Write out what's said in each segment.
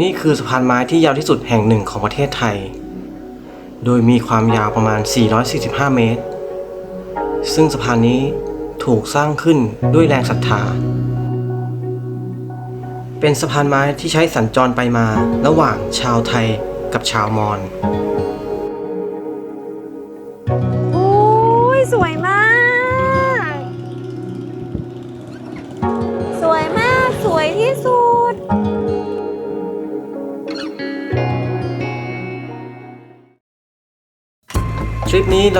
นี่คือสะพานไม้ที่ยาวที่สุดแห่งหนึ่งของประเทศไทย โดยมีความยาวประมาณ 445 เมตร ซึ่งสะพานนี้ถูกสร้างขึ้นด้วยแรงศรัทธา เป็นสะพานไม้ที่ใช้สัญจรไปมาระหว่างชาวไทยกับชาวมอญ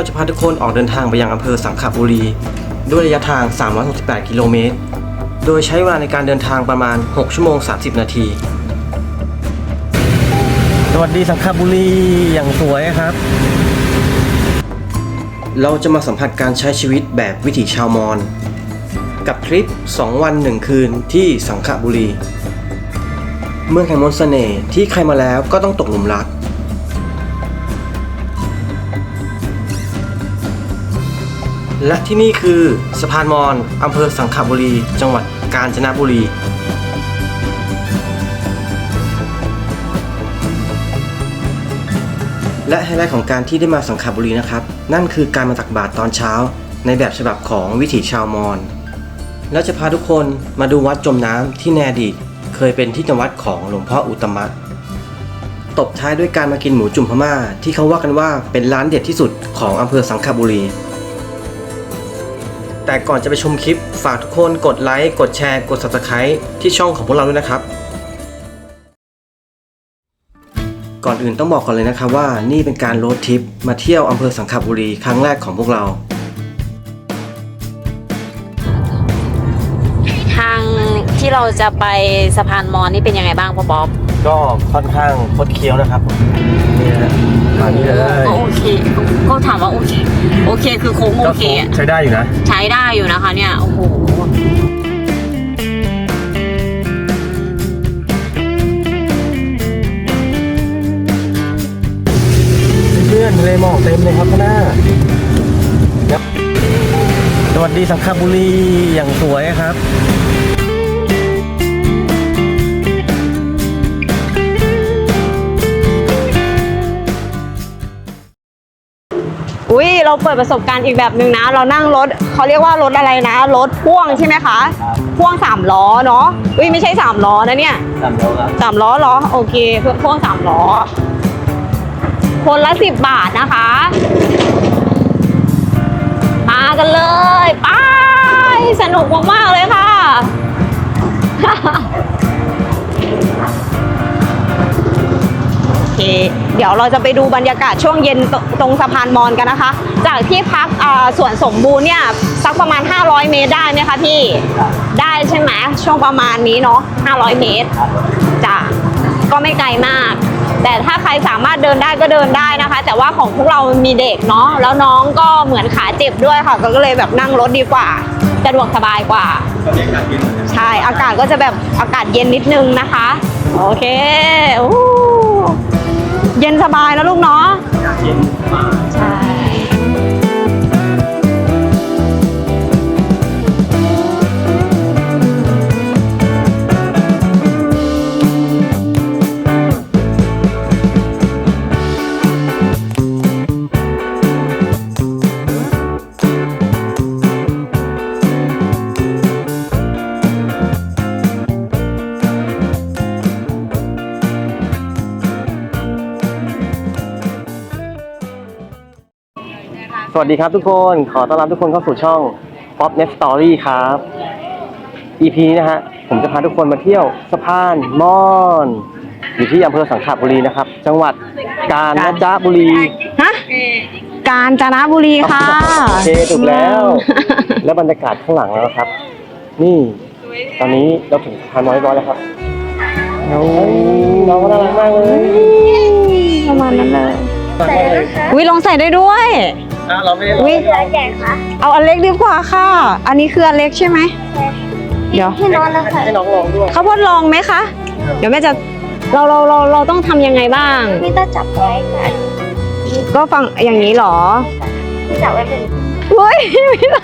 เราจะพาทุกคนออกเดินทางไปยังอำเภอสังขบุรี ด้วยระยะทาง 368 กิโลเมตร โดยใช้เวลาในการเดินทางประมาณ 6 ชั่วโมง 30 นาที สวัสดีสังขบุรีอย่างสวยครับ เราจะมาสัมผัสการใช้ชีวิตแบบวิถีชาวมอญกับทริป 2 วัน 1 คืนที่สังขบุรี เมืองแห่งมนต์เสน่ห์ที่ใครมาแล้วก็ต้องตกหลุมรัก และที่นี่คือสะพานมอญอำเภอสังขบุรี จังหวัดกาญจนบุรีและไฮไลท์ของการที่ได้มาสังขบุรีนะครับ นั่นคือการมาตักบาตรตอนเช้า ในแบบฉบับของวิถีชาวมอญและจะพาทุกคนมาดูวัดจมน้ำที่ในดีเคยเป็นที่จำวัดของหลวงพ่ออุตตมะ ตบท้ายด้วยการมากินหมูจุ่มพม่า ที่เขาว่ากันว่าเป็นร้านเด็ดที่สุดของอำเภอสังขบุรี แต่ก่อนจะไปชมคลิปฝากทุกคนกดไลค์กดแชร์กด subscribe ที่ช่องของพวกเราด้วยนะครับ ก่อนอื่นต้องบอกก่อนเลยนะครับว่านี่เป็นการโรดทริปมาเที่ยวอำเภอสังขบุรีครั้งแรกของพวกเรา เราจะไปสะพานมอญนี่เป็นยังไงบ้างพ่อบ๊อบก็ค่อนข้างคดเคี้ยวนะครับนี่นะทางนี้เลยก็โอเคก็ถามว่าโอเค โอเคคือโค้งโอเคอะใช้ได้อยู่นะใช้ได้อยู่นะคะเนี่ย โอ้โหเพื่อนทะเลหมอกเต็มเลยครับข้างหน้าสวัสดีสังขบุรีอย่างสวยครับ เราเปิดประสบการณ์อีกแบบหนึ่งนะ เรานั่งรถเขาเรียกว่ารถอะไรนะรถพ่วงใช่ไหมคะพ่วงสามล้อเนาะอุ้ยไม่ใช่สามล้อนะเนี่ยสามโลครับสามล้อเหรอโอเคเพื่อพ่วงสามล้อ คนละสิบบาทนะคะ มากันเลยไปสนุกมากๆเลยค่ะ โอเค เดี๋ยวเราจะไปดูบรรยากาศช่วงเย็นตตรงสะพานมอญกันนะคะ จากที่พักอ่าสวนสมบูรณ์เนี่ยสักประมาณ 500 เมตรได้ไหมคะพี่ ได้ใช่ไหมช่วงประมาณนี้เนาะ 500 เมตรจ้ะก็ไม่ไกลมาก แต่ถ้าใครสามารถเดินได้ก็เดินได้นะคะ แต่ว่าของพวกเรามีเด็กเนาะ แล้วน้องก็เหมือนขาเจ็บด้วยค่ะ ก็เลยแบบนั่งรถดีกว่าสะดวกสบายกว่า ใช่ อากาศก็จะแบบอากาศเย็นนิดนึงนะคะ โอเคอู้ เย็นสบายนะลูกเนาะเย็นส วัสดีครับทุกคนขอต้อนรับทุกคนเข้าสู่ช่อง Pop Net Story ครับ EP นี้นะฮะผมจะพาทุกคนมาเที่ยวสะพานมอน อยู่ที่อำเภอสังขบุรีนะครับ จังหวัดกาญจนบุรีฮะกาญจนบุรีค่ะโอเคถูกแล้ว แล้วบรรยากาศข้างหลังแล้วครับ นี่ ตอนนี้เราถึงสะพานน้อยร้อยแล้วครับน้องน้องก็น่ารักมากเลยประมาณนั้นเลยอุ้ยลองใส่ได้ด้วย อะเราไม่ได้อุ้ยเอาอันเล็กดีกว่าค่ะ อันนี้คืออันเล็กใช่ไหม เดี๋ยว ให้น้องให้น้องลองด้วยข้าวโพดลองไหมคะ เดี๋ยวแม่จะ เราเราเราเราต้องทำยังไงบ้าง พี่ต้องจับไว้ค่ะก็ฟังอย่างนี้เหรอพี่จับไว้เป็น เฮ้ยไม่ได้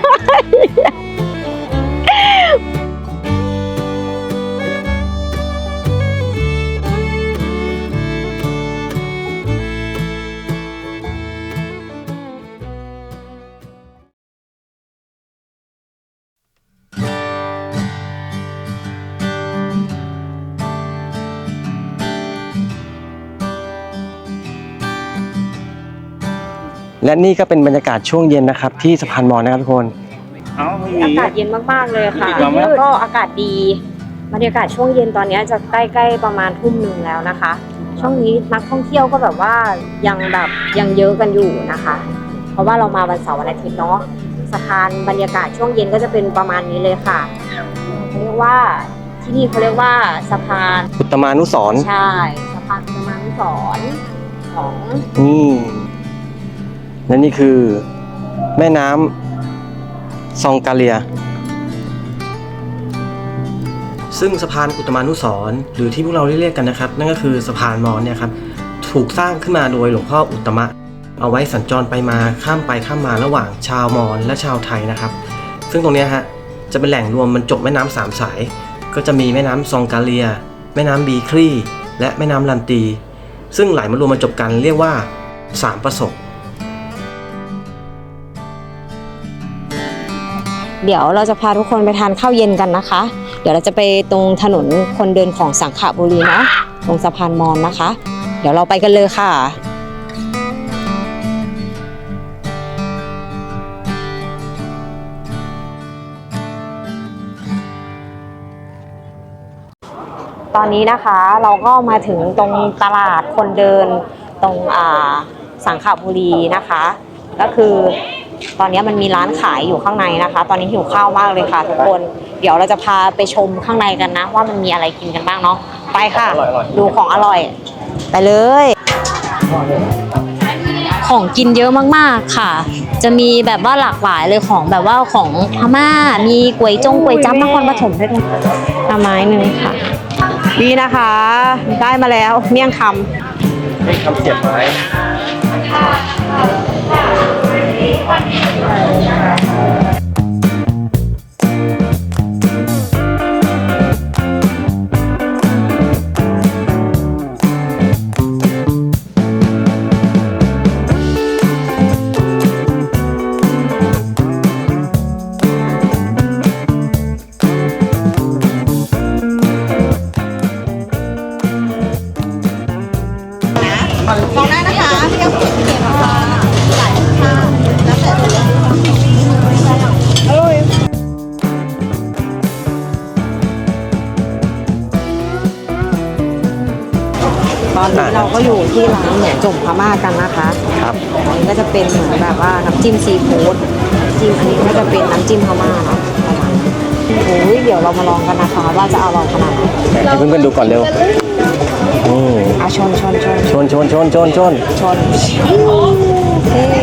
และนี่ก็เป็นบรรยากาศช่วงเย็นนะครับ ที่สะพานมอญนะครับทุกคน เอ้าไม่มี อากาศเย็นมากๆเลยค่ะมีความมืดแล้วก็อากาศดี บรรยากาศช่วงเย็นตอนนี้จะใกล้ๆประมาณทุ่มหนึ่งแล้วนะคะ ช่วงนี้นักท่องเที่ยวก็แบบว่ายังแบบยังเยอะกันอยู่นะคะ เพราะว่าเรามาวันเสาร์วันอาทิตย์เนาะสะพานบรรยากาศช่วงเย็นก็จะเป็นประมาณนี้เลยค่ะเขาเรียกว่าที่นี่เขาเรียกว่าสะพานอุตตมานุสรณ์ใช่สะพานประมาณสอนของ นี่ และนี่คือแม่น้ำซองกาเลีย ซึ่งสะพานอุตมานุสรหรือที่พวกเราเรียกกันนะครับ นั่นก็คือสะพานมอญเนี่ยครับถูกสร้างขึ้นมาโดยหลวงพ่ออุตมะ เอาไว้สัญจรไปมาข้ามไปข้ามมาระหว่างชาวมอญและชาวไทยนะครับ ซึ่งตรงนี้ฮะจะเป็นแหล่งรวมบรรจบแม่น้ำสามสาย ก็จะมีแม่น้ำซองกาเลีย แม่น้ำบีครีและแม่น้ำลันตี ซึ่งไหลมารวมบรรจบกันเรียกว่าสามประสบ เดี๋ยวเราจะพาทุกคนไปทานข้าวเย็นกันนะคะ เดี๋ยวเราจะไปตรงถนนคนเดินของสังขบุรีเนาะตรงสะพานมอญนะคะ เดี๋ยวเราไปกันเลยค่ะตอนนี้นะคะเราก็มาถึงตรงตลาดคนเดินตรงอ่าสังขบุรีนะคะ ก็คือ ตอนนี้มันมีร้านขายอยู่ข้างในนะคะ ตอนนี้หิวข้าวมากเลยค่ะทุกคน เดี๋ยวเราจะพาไปชมข้างในกันนะ ว่ามันมีอะไรกินกันบ้างเนาะ ไปค่ะ ดูของอร่อย ไปเลย ของกินเยอะมากๆค่ะ จะมีแบบว่าหลากหลายเลยของแบบว่าของพม่า มีก๋วยจงก๋วยจั๊บนครปฐมด้วยนะไม้หนึ่งค่ะ นี่นะคะ ได้มาแล้วเมี่ยงคำให้คำเสียบไม้ Thank you. จุ่มพม่ากันนะคะครับอันนี้ก็จะเป็นเหมือนแบบว่าน้ำจิ้มซีฟู้ดจิ้มอันนี้ก็จะเป็นน้ำจิ้มพม่าเนาะประมาณนี้โอ้ยเดี๋ยวเรามาลองกันนะคะว่าจะอร่อยขนาดไหนให้เพื่อนๆดูก่อนเร็วนี่อะชนชนชนชนชนชนชนชนชนเฮ้ย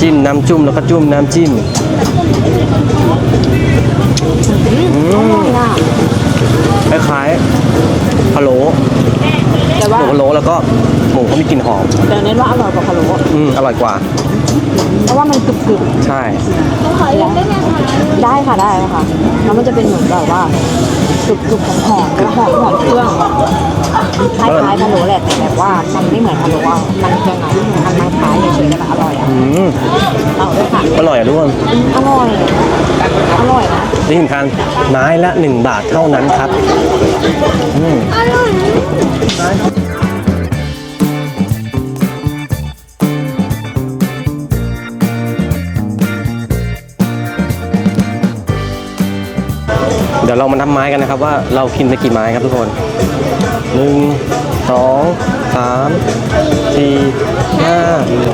จิ้มน้ำจุ่มแล้วก็จุ่มน้ำจิ้มอร่อยอะคล้ายๆพะโล้ แต่หว่ามูพะโล้แล้วก็หมูเขามีกลิ่นหอม แต่เน้นว่าอร่อยกว่าพะโล้อืมอร่อยกว่า เพราะว่ามันกรึบๆใช่ได้ค่ะได้ค่ะแล้วมันจะเป็นเหมือนแบบว่า กรุบๆหอมๆหอมหอมเครื่องคล้ายๆพะโล้แหละแต่แบบว่ามันไม่เหมือนพะโล้อะมันเครื่องอะมันมันคล้ายเฉยๆแต่มันอร่อยอะอืมเอาด้วยค่ะอร่อยอะทุกคนอร่อยอร่อยนะที่สำคัญไม้ละ 1 บาทเท่านั้นครับอืม เดี๋ยวเรามานับไม้กันนะครับว่าเรากินไปกี่ไม้ครับทุกคนหนึ่งสองสามสี่ห้า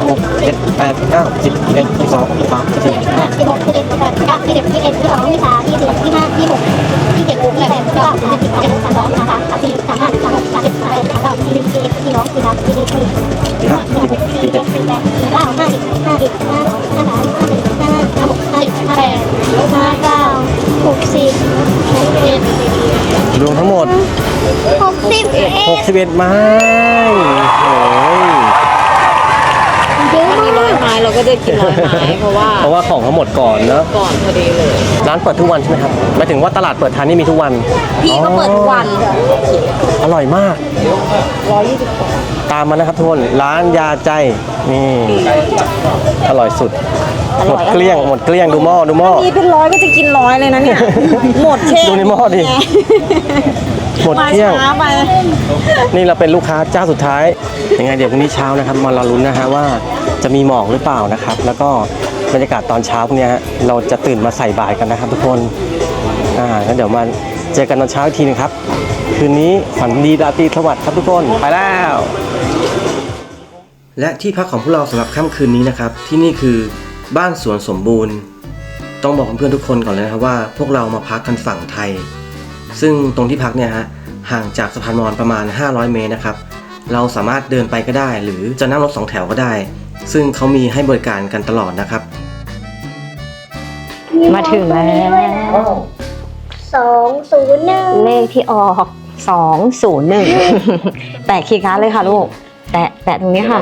หกเจ็ดแปดเก้าสิบเอ็ดสิบสองสิบสามสิบสี่ห้าสิบหกสิบเอ็ดสิบแปดสิบเก้าสิบสิบเอ็ดสิบสองสิบสามสิบสี่สิบห้าสิบหกสิบเจ็ดสิบแปดสิบเก้าสิบสิบเอ็ดสิบสองสิบสามสิบสี่สิบห้าสิบหกสิบเจ็ดสิบแปดสิบเก้าสิบสิบเอ็ดสิบสองสิบสามสิบสี่สิบห้าสิบหกสิบเจ็ดสิบแปดสิบเก้าห้าสิบห้าสิบห้าห้าสามห้าสิ รวมทั้งหมดหกสิบเอ็ด61 ไม้โอ้ยเยอะถ้ามีร้อยไม้เราก็จะกินร้อยไม้เพราะว่าเพราะว่าของเขาหมดก่อนเนอะก่อนพอดีเลย ร้านเปิดทุกวันใช่ไหมครับหมายถึงว่าตลาดเปิดทานนี่มีทุกวันพี่ก็เปิดทุกวันอร่อยมากร้อยยี่สิบตามมานะครับทุกคน ร้านยาใจ นี่ อร่อยสุด หมดเกลี้ยงหมดเกลี้ยงดูหม้อดูหม้อมีเป็นร้อยก็จะกินร้อยเลยนะเนี่ย หมดแค่ดูในหม้อดิ หมดมาเที่ยงช้าไปนี่เราเป็นลูกค้าเจ้าสุดท้าย ยังไงเดี๋ยวพรุ่งนี้เช้านะครับมารอลุ้นนะฮะว่าจะมีหมอกหรือเปล่านะครับ แล้วก็บรรยากาศตอนเช้าพวกเนี้ยฮะเราจะตื่นมาใส่บาตรกันนะครับ ทุกคน อ่างั้นเดี๋ยวมาเจอกันตอนเช้าอีกทีหนึงครับ คืนนี้ฝันดีราตรีสวัสดิ์ครับทุกคน ไปแล้วและที่พักของพวกเราสำหรับค่ำคืนนี้นะครับ ที่นี่คือ บ้านสวนสมบูรณ์ ต้องบอกเพื่อนๆทุกคนก่อนเลยนะครับว่า พวกเรามาพักกันฝั่งไทย ซึ่งตรงที่พักเนี่ยฮะห่างจากสะพานมอญประมาณ 500 เมตรนะครับ เราสามารถเดินไปก็ได้ หรือจะนั่งรถสองแถวก็ได้ ซึ่งเขามีให้บริการกันตลอดนะครับ มาถึงแล้ว สองศูนย์หนึ่งเลขที่ออก201แตะคีย์การ์ดเลยค่ะลูก แตะแตะตรงนี้ค่ะ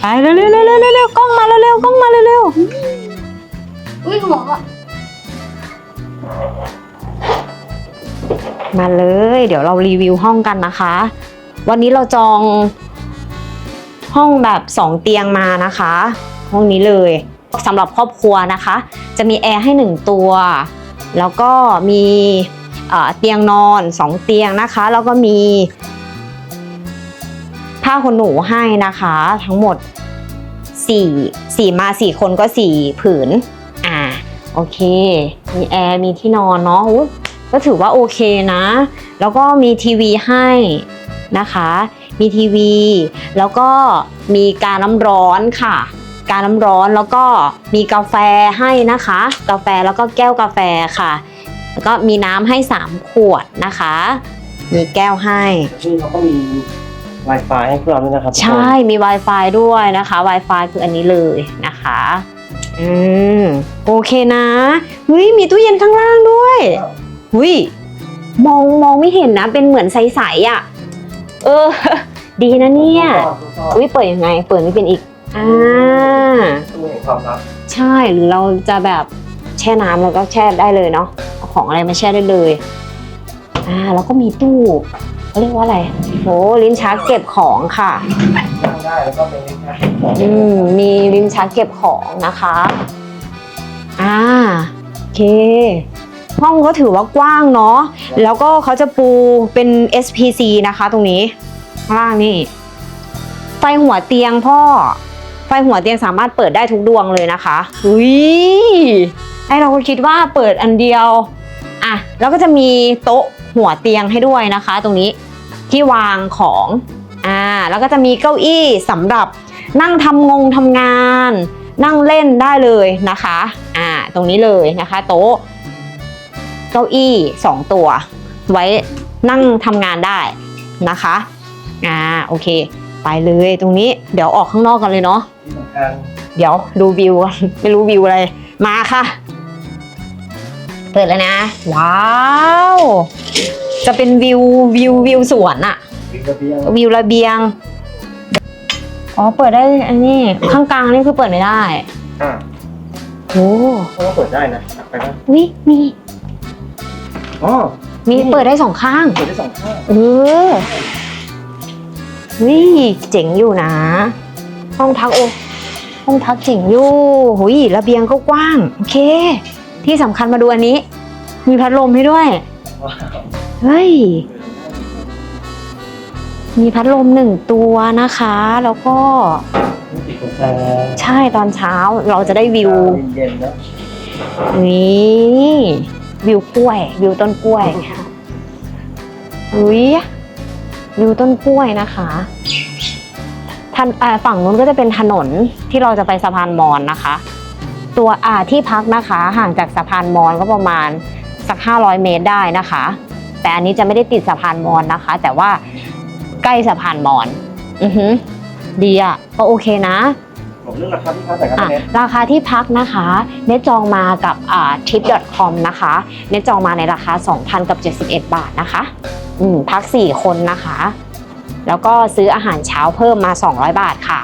ไปเร็วๆเร็วๆเร็วๆเร็วๆกล้องมาเร็วๆกล้องมาเร็วอุ้ยหมอๆมาเลย เดี๋ยวเรารีวิวห้องกันนะคะ วันนี้เราจอง ห้องแบบ2เตียงมานะคะ ห้องนี้เลยสำหรับครอบครัวนะคะ จะมีแอร์ให้1ตัว แล้วก็มีเอ่อเตียงนอน2เตียงนะคะ แล้วก็มี ผ้าขนหนูให้นะคะ ทั้งหมด4 4มา 4 คนก็ 4 ผืน อ่า โอเค มีแอร์ มีที่นอนเนาะก็ถือว่าโอเคนะ แล้วก็มีทีวีให้นะคะ มีทีวี แล้วก็มีการน้ำร้อนค่ะ การน้ำร้อนแล้วก็มีกาแฟให้นะคะ กาแฟแล้วก็แก้วกาแฟค่ะ แล้วก็มีน้ำให้ 3 ขวดนะคะ มีแก้วให้ที่เขาก็มี Wi-Fi ให้พวกเราด้วยนะครับทุกคน ใช่มี Wi-Fi ด้วยนะคะ Wi-Fi คืออันนี้เลยนะคะ อืมโอเคนะเฮ้ยมีตู้เย็นข้างล่างด้วยเฮ้ยมองมองไม่เห็นนะ เป็นเหมือนใสๆอะ เออ ดีนะเนี่ยอุ้ยเปิดยังไง เปิดไม่เป็นอีกอ่า ตู้แห่งความลับใช่หรือเราจะแบบแช่น้ำเราก็แช่ได้เลยเนาะเอาของอะไรมาแช่ได้เลยอ่าแล้วก็มีตู้ เขาเรียกว่าอะไรโหลิ้นชักเก็บของค่ะนั่งได้แล้วก็เป็นลิ้นชักอืมมีลิ้นชักเก็บของนะคะ อ่าโอเค ห้องก็ถือว่ากว้างเนาะ แล้วก็เขาจะปูเป็น SPC นะคะตรงนี้ข้างล่างนี่ ไฟหัวเตียงพ่อ ไฟหัวเตียงสามารถเปิดได้ทุกดวงเลยนะคะอุ้ยไอเราก็คิดว่าเปิดอันเดียว อะ แล้วก็จะมีโต๊ะ หัวเตียงให้ด้วยนะคะ ตรงนี้ที่วางของอ่าแล้วก็จะมีเก้าอี้สำหรับนั่งทำงงทำงาน นั่งเล่นได้เลยนะคะอ่าตรงนี้เลยนะคะโต๊ะเก้าอี้สองตัว ไว้นั่งทำงานได้นะคะอ่าโอเค ไปเลยตรงนี้เดี๋ยวออกข้างนอกกันเลยเนาะที่สำคัญเดี๋ยวดูวิวกันไม่รู้วิวอะไรมาค่ะเปิดแล้วนะ ว้าว จะเป็นวิววิววิวสวนอะวิวระเบียงวิวระเบียง อ๋อ เปิดได้ อันนี้ ข้างกลางนี่คือเปิดไม่ได้ อ่าโอ้เขาก็เปิดได้นะไปนะวิมี อ๋อ มีเปิดได้สองข้าง เปิดได้สองข้าง เออวิเจ๋งอยู่นะ ห้องพักโอห้องพักเจ๋งอยู่หุยระเบียงก็กว้าง โอเค ที่สำคัญมาดูอันนี้ มีพัดลมให้ด้วย ว้าวเฮ้ย มีพัดลมหนึ่งตัวนะคะ แล้วก็นี่ติดกาแฟใช่ตอนเช้าเราจะได้วิว เย็นๆนะนี่วิวกล้วย วิวต้นกล้วยอุ้ยวิวต้นกล้วยนะคะทันอ่าฝั่งนู้นก็จะเป็นถนนที่เราจะไปสะพานมอนนะคะ ตัวอ่าที่พักนะคะ ห่างจากสะพานมอนก็ประมาณสัก 500 เมตรได้นะคะ แต่อันนี้จะไม่ได้ติดสะพานมอนนะคะ แต่ว่าใกล้สะพานมอนอือหือดีอะก็โอเคนะผมเรื่องราคาที่ค้าแต่ครับอะเน็ตราคาที่พักนะคะเน็ตจองมากับอ่า trip.com นะคะเน็ตจองมาในราคา 2,000กับ71 บาทนะคะอืมพัก 4 คนนะคะ แล้วก็ซื้ออาหารเช้าเพิ่มมา 200 บาทค่ะ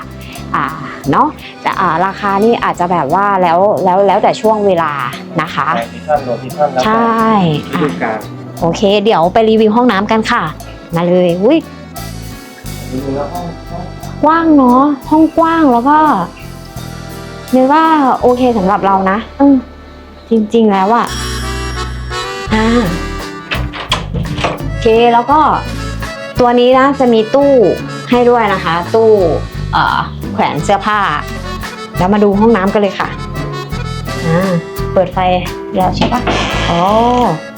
อ่าเนาะแต่อ่าราคานี่อาจจะแบบว่าแล้วแล้วแล้วแต่ช่วงเวลานะคะไซีซั่นโลซีซั่นแล้วใช่ฤดูอะกาลโอเค เดี๋ยวไปรีวิวห้องน้ำกันค่ะ มาเลยอุ้ยดูแล้วห้องห้องกว้างเนาะห้องกว้างแล้วก็เนยว่าโอเคสำหรับเรานะอืมจริงๆแล้วอะอ่าเคแล้วก็ ตัวนี้นะจะมีตู้ให้ด้วยนะคะ ตู้เอ่อ แขวนเสื้อผ้า แล้วมาดูห้องน้ำกันเลยค่ะอ่าเปิดไฟแล้วใช่ปะอ๋อ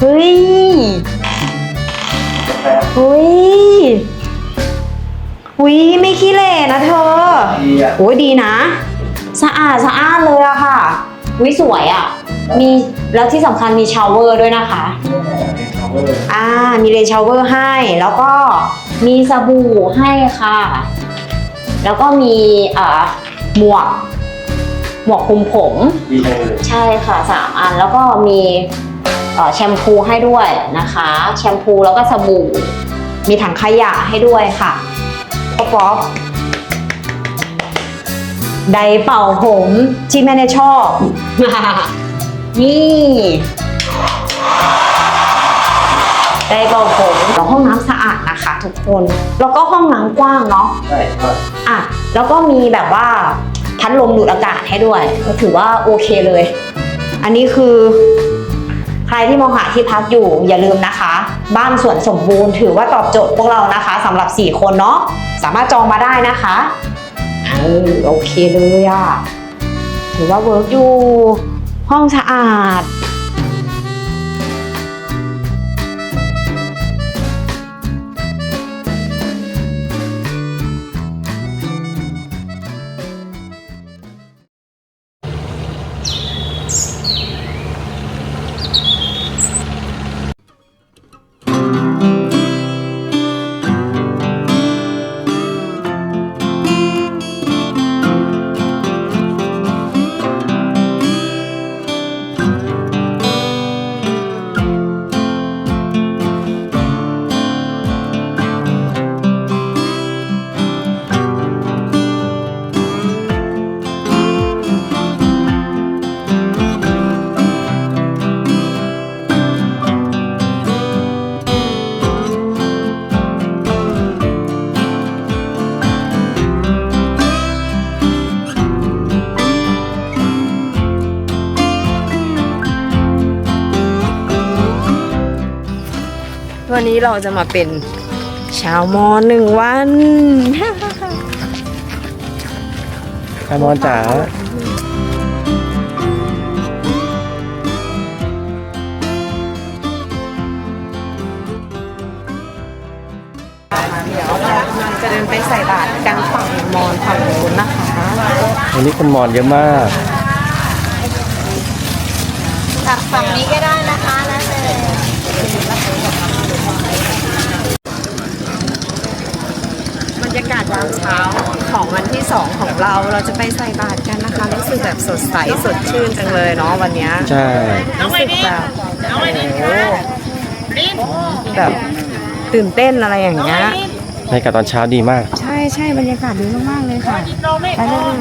เฮ้ยเฮ้ยหุยไม่ขี้เหร่นะเธอดีอะโอ้ยดีนะ สะอาดสะอาดเลยอะค่ะวิสวยอะมีแล้วที่สำคัญมีชาวเวอร์ด้วยนะคะอ่ามีเลนชาวเวอร์ให้ แล้วก็มีสบู่ให้ค่ะ แล้วก็มีเอ่อหมวก หมวกคลุมผม ดีจังเลย ใช่ค่ะสามอันแล้วก็มีเอ่อแชมพูให้ด้วยนะคะ แชมพูแล้วก็สบู่ มีถังขยะให้ด้วยค่ะป๊อปป๊อปไดร์เป่าผมที่แม่เนี่ยชอบ นี่ได้เป่าผมแล้วห้องน้ำสะอาดนะ คะทุกคน แล้วก็ห้องน้ำกว้างเนาะใช่ครับอะแล้วก็มีแบบว่าพัดลมดูดอากาศให้ด้วย ก็ถือว่าโอเคเลย อันนี้คือ ใครที่มองหาที่พักอยู่อย่าลืมนะคะ บ้านสวนสมบูรณ์ ถือว่าตอบโจทย์พวกเรานะคะสำหรับ 4 คนเนาะสามารถจองมาได้นะคะเออโอเคเลยอะถือว่าเวิร์กอยู่ ห้องสะอาด นนี้เราจะมาเป็นชาวมอหนึ่งวันอามอนจ๋าเดี๋ยวเรากำลังจะเดินไปใส่บาตรกันฝั่งมอนฝั่งนู้นนะคะวันนี้คนมอนเยอะมากจากฝั่งนี้ก็ได้นะคะแล้วแต่ บรรยากาศยามเช้าของวันที่ 2 ของเราเราจะไปใส่บาตรกันนะคะรู้สึกแบบสดใสสดชื่นจังเลยเนาะวันเนี้ยใช่รู้สึกแบบโอ้แบบตื่นเต้นอะไรอย่างเงี้ยในกาศตอนเช้าดีมาก ใช่ใช่บรรยากาศดีมากๆเลยค่ะไปเลย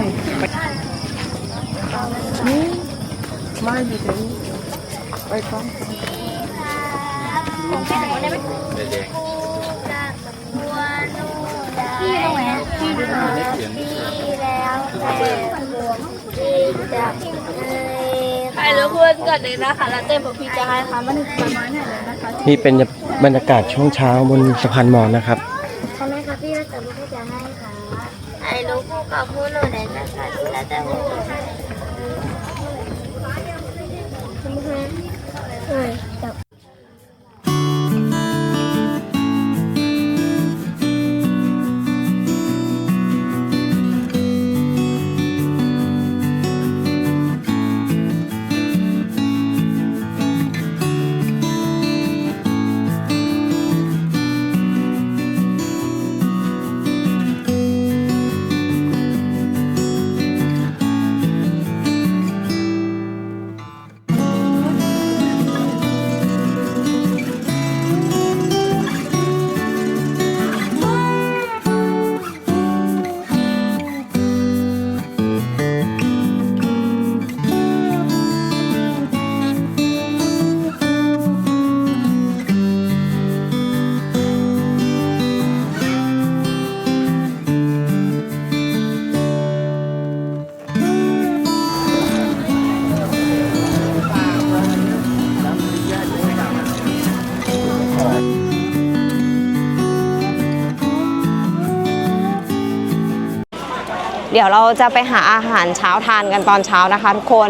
นี่มาอยู่ตรงนี้ไปก่อน พี่แล้วแต่พี่จะเอ่ยถ่ายรูปเพื่อนก่อนเลยนะคะแล้วเต้นพวกพี่จะให้ค่ะมันประมาณไหนเลยนะคะนี่เป็นบรรยากาศช่วงเช้าบนสะพานมอนนะครับใช่ไหมคะพี่แล้วแต่พี่จะให้ค่ะไอ้ลูกคู่กับผู้หนูไหนนะคะแล้วแต่ผู้เฮ้จับ เดี๋ยวเราจะไปหาอาหารเช้าทานกันตอนเช้านะคะทุกคน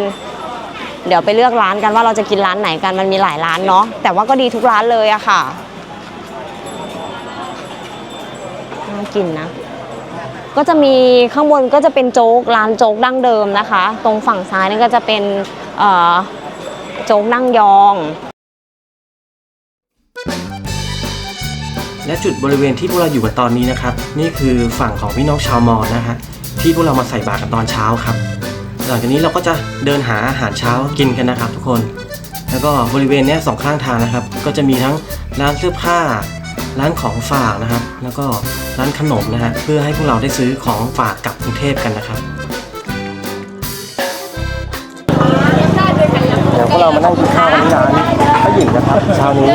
เดี๋ยวไปเลือกร้านกันว่าเราจะกินร้านไหนกันมันมีหลายร้านเนาะแต่ว่าก็ดีทุกร้านเลยอะค่ะน่ากินนะก็จะมีข้างบนก็จะเป็นโจ๊กร้านโจ๊กดั้งเดิมนะคะ ตรงฝั่งซ้ายนี่ก็จะเป็นโจ๊กนั่งยอง และจุดบริเวณที่พวกเราอยู่กันตอนนี้นะครับ นี่คือฝั่งของพี่น้องชาวมอญนะฮะ ที่พวกเรามาใส่บาตรกันตอนเช้าครับหลังจากนี้เราก็จะเดินหาอาหารเช้ากินกันนะครับ ทุกคน แล้วก็บริเวณเนี้ยสองข้างทางนะครับ ก็จะมีทั้งร้านเสื้อผ้า ร้านของฝากนะครับ แล้วก็ร้านขนมนะฮะเพื่อให้พวกเราได้ซื้อของฝากกลับกรุงเทพกันนะครับเดี๋ยวพวกเรามานั่งกินข้าวกันที่ร้านป้าหญิงนะครับเช้านี้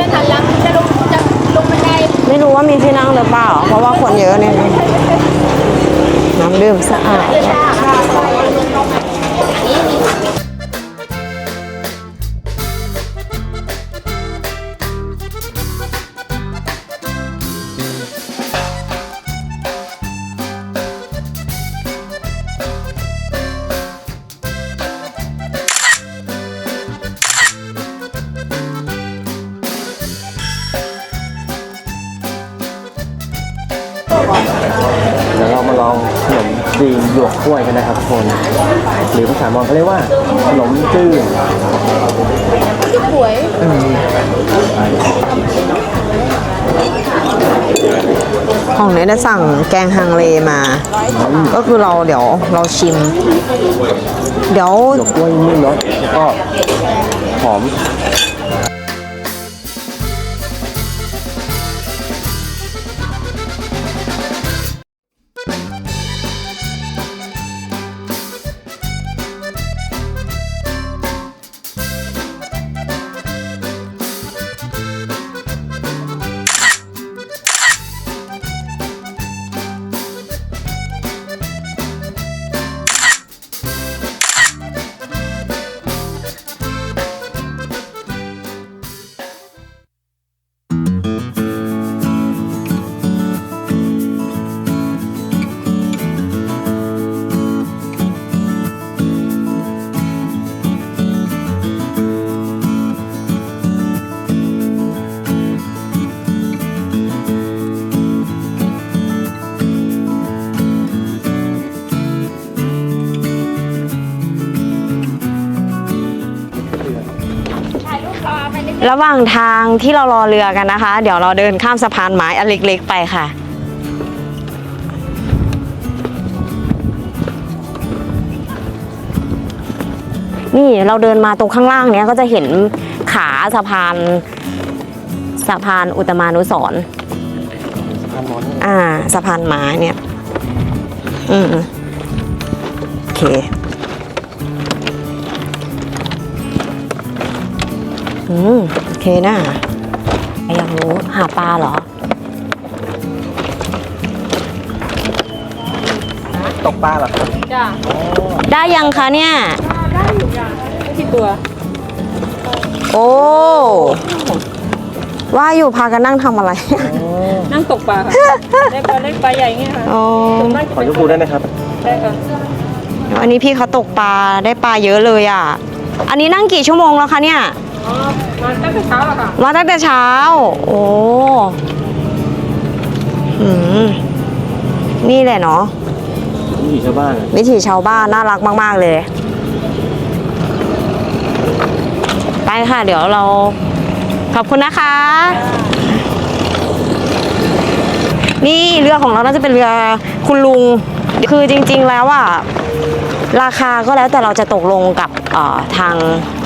ไม่รู้ว่ามีที่นั่งหรือเปล่า เพราะว่าคนเยอะเนี่ย น้ำดื่มสะอาด ครับทุกคน หรือภาษามอญเขาเรียกว่าขนมจื้อของเนยได้สั่งแกงฮังเลมา ก็คือเราเดี๋ยวเราชิม เดี๋ยวหยวกกล้วยนิ่มเนาะแล้วก็หอม ระหว่างทางที่เรารอเรือกันนะคะ เดี๋ยวเราเดินข้ามสะพานไม้อันเล็กๆไปค่ะ นี่เราเดินมาตรงข้างล่างเนี้ยก็จะเห็นขาสะพานสะพานอุตมานุสรสะพานมอญอ่าสะพานไม้เนี่ย อืมโอเคอืม เคนะอยากรู้หาปลาเหรอ ตกปลาเหรอครับได้ยังคะเนี่ย ได้อยู่ยังไม่กี่ตัว โอ้ ว่าอยู่พากันนั่งทำอะไร นั่งตกปลาค่ะเล็กปลาเล็กปลาใหญ่เงี้ยค่ะอ๋อขอยกคูได้ไหมครับ ได้ค่ะอันนี้พี่เขาตกปลาได้ปลาเยอะเลยอะ อันนี้นั่งกี่ชั่วโมงแล้วคะเนี่ยอ๋อ มาตั้งแต่เช้าแล้วค่ะมาตั้งแต่เช้า โอ้หืมนี่แหละเนาะนี่ชาวบ้านวิถีชาวบ้านน่ารักมาก ๆ เลย ไปค่ะ เดี๋ยวเรา ขอบคุณนะคะ นี่เรือของเราน่าจะเป็นเรือคุณลุง คือจริง ๆ แล้วอะราคาก็แล้วแต่เราจะตกลงกับเอ่อ ทาง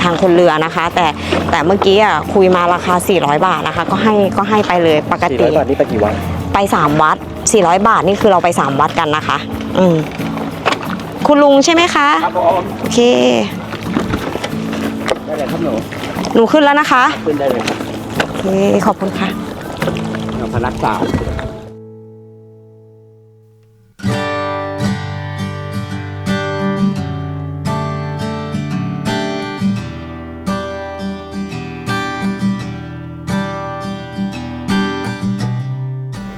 ทางคนเรือนะคะ แต่แต่เมื่อกี้อะคุยมาราคา 400 บาทนะคะ ก็ให้ก็ให้ไปเลยปกสี่ติร้อยบาทนี่ไปกี่วันไป 3 วัด 400 บาทนี่คือเราไป 3 วัดกันนะคะ อืมคุณลุงใช่ไหมคะครับผมโอเคได้เลยครับหนูหนูขึ้นแล้วนะคะ ขึ้นได้เลยครับโอเคขอบคุณค่ะเราพนักสาว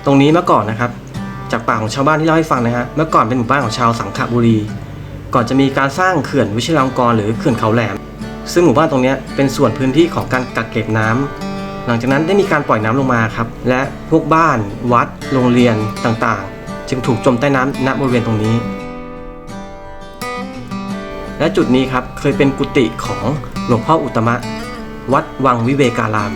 ตรงนี้เมื่อก่อนนะครับ จากปากของชาวบ้านที่เล่าให้ฟังนะฮะเมื่อก่อนเป็นหมู่บ้านของชาวสังขบุรี ก่อนจะมีการสร้างเขื่อนวิชิรลงกรหรือเขื่อนเขาแหลม ซึ่งหมู่บ้านตรงนี้เป็นส่วนพื้นที่ของการกักเก็บน้ำหลังจากนั้นได้มีการปล่อยน้ำลงมาครับ และพวกบ้าน วัด โรงเรียนต่างๆ จึงถูกจมใต้น้ำณบริเวณตรงนี้ และจุดนี้ครับเคยเป็นกุฏิของหลวงพ่ออุตตมะ วัดวังวิเวการาม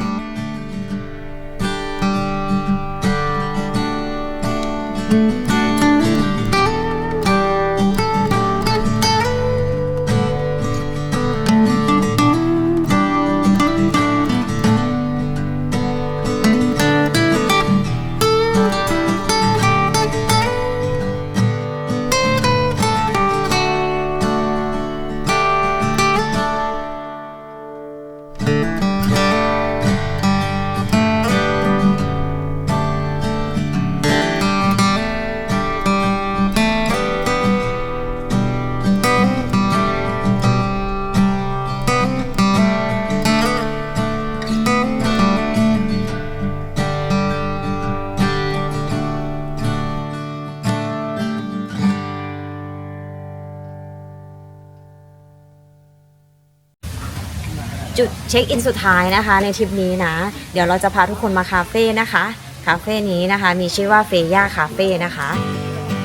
จุดเช็คอินสุดท้ายนะคะ ในทริปนี้นะ เดี๋ยวเราจะพาทุกคนมาคาเฟ่นะคะ คาเฟ่นี้นะคะ มีชื่อว่าเฟย่าคาเฟ่นะคะ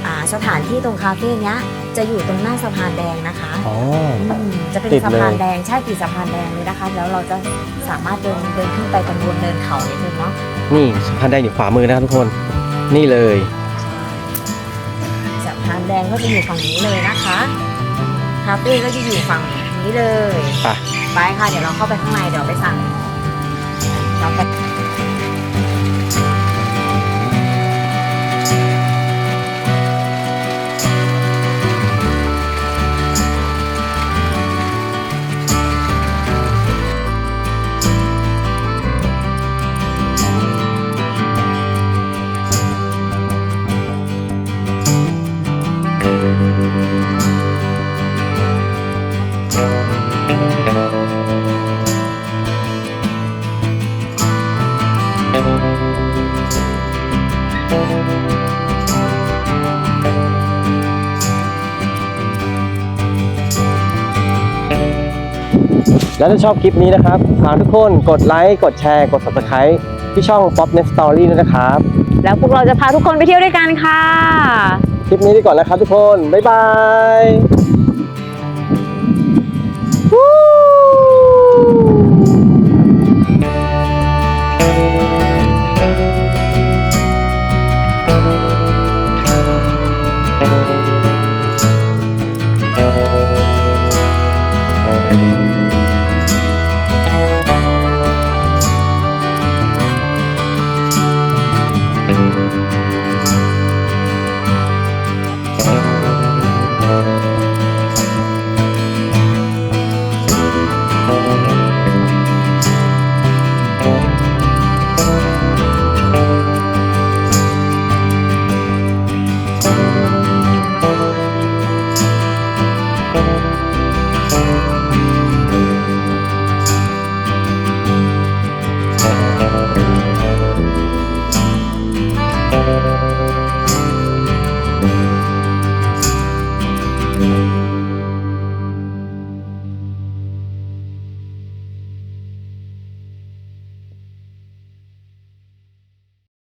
อ่าสถานที่ตรงคาเฟ่เนี้ยจะอยู่ตรงหน้าสะพานแดงนะคะอ๋อมจะเป็นติดเลยสะพานแดงใช่ติดสะพานแดงเลยนะคะ แล้วเราจะสามารถเดินเดินขึ้นไปกันบนเนินเขานิดนึงเนาะนี่สะพานแดงอยู่ขวามือนะครับทุกคนนี่เลยสะพานแดงก็จะอยู่ฝั่งนี้เลยนะคะคาเฟ่ก็จะอยู่ฝั่ง นี้เลย ไป ไปค่ะ เดี๋ยวเราเข้าไปข้างในเดี๋ยวไปสั่งเราไป แล้วถ้าชอบคลิปนี้นะครับฝากทุกคนกดไลค์ กดแชร์ กด subscribe ที่ช่อง Pop Net Story ด้วยนะครับ แล้วพวกเราจะพาทุกคนไปเที่ยวด้วยกันค่ะ คลิปนี้ไปก่อนนะครับทุกคน บ๊ายบาย